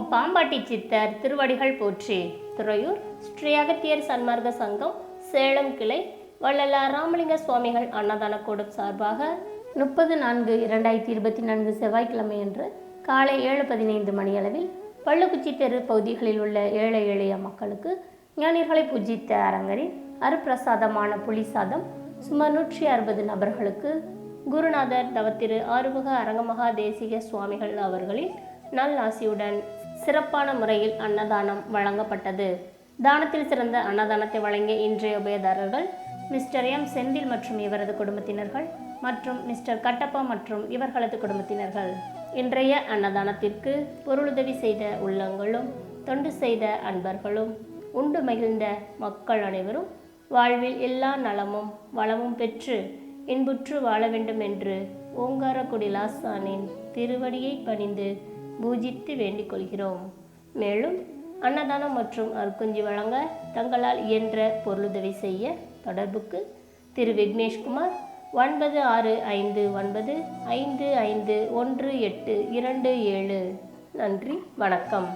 ஓம் பாம்பாட்டி சித்தர் திருவடிகள் போற்றி. துறையூர் ஸ்ரீ அகத்தியர் சன்மார்க்க சங்கம் சேலம் கிளை வள்ளலார் ராமலிங்க சுவாமிகள் அன்னதான கூடம் சார்பாக முப்பது நான்கு இரண்டாயிரத்தி இருபத்தி நான்கு செவ்வாய்க்கிழமை அன்று காலை ஏழு பதினைந்து மணியளவில் பள்ளுக்குச்சி தெரு பகுதிகளில் உள்ள ஏழை எளிய மக்களுக்கு ஞானிகளை பூஜித்த அரங்கரின் அருப்பிரசாதமான புலி சாதம் சுமார் நூற்றி அறுபது நபர்களுக்கு குருநாதர் தவத்திரு ஆறுமுக அரங்கமகா தேசிக சுவாமிகள் அவர்களின் நல்லாசியுடன் சிறப்பான முறையில் அன்னதானம் வழங்கப்பட்டது. தானத்தில் சிறந்த அன்னதானத்தை வழங்கிய இன்றைய உபயதாரர்கள் மிஸ்டர் எம். செந்தில் மற்றும் இவரது குடும்பத்தினர்கள் மற்றும் மிஸ்டர் கட்டப்பா மற்றும் இவர்களது குடும்பத்தினர்கள். இன்றைய அன்னதானத்திற்கு பொருளுதவி செய்த உள்ளங்களும் தொண்டு செய்த அன்பர்களும் உண்டு மகிழ்ந்த மக்கள் அனைவரும் வாழ்வில் எல்லா நலமும் வளமும் பெற்று இன்புற்று வாழ வேண்டும் என்று ஓங்காரக்குடி லாசானின் திருவடியை பணிந்து பூஜித்து வேண்டிக் கொள்கிறோம் மேலும் அன்னதானம் மற்றும் அருக்குஞ்சி வழங்க தங்களால் இயன்ற பொருளுதவி செய்ய தொடர்புக்கு திரு விக்னேஷ்குமார் ஒன்பது ஆறு ஐந்து ஒன்பது ஐந்து ஐந்து ஒன்று எட்டு இரண்டு ஏழு. நன்றி வணக்கம்.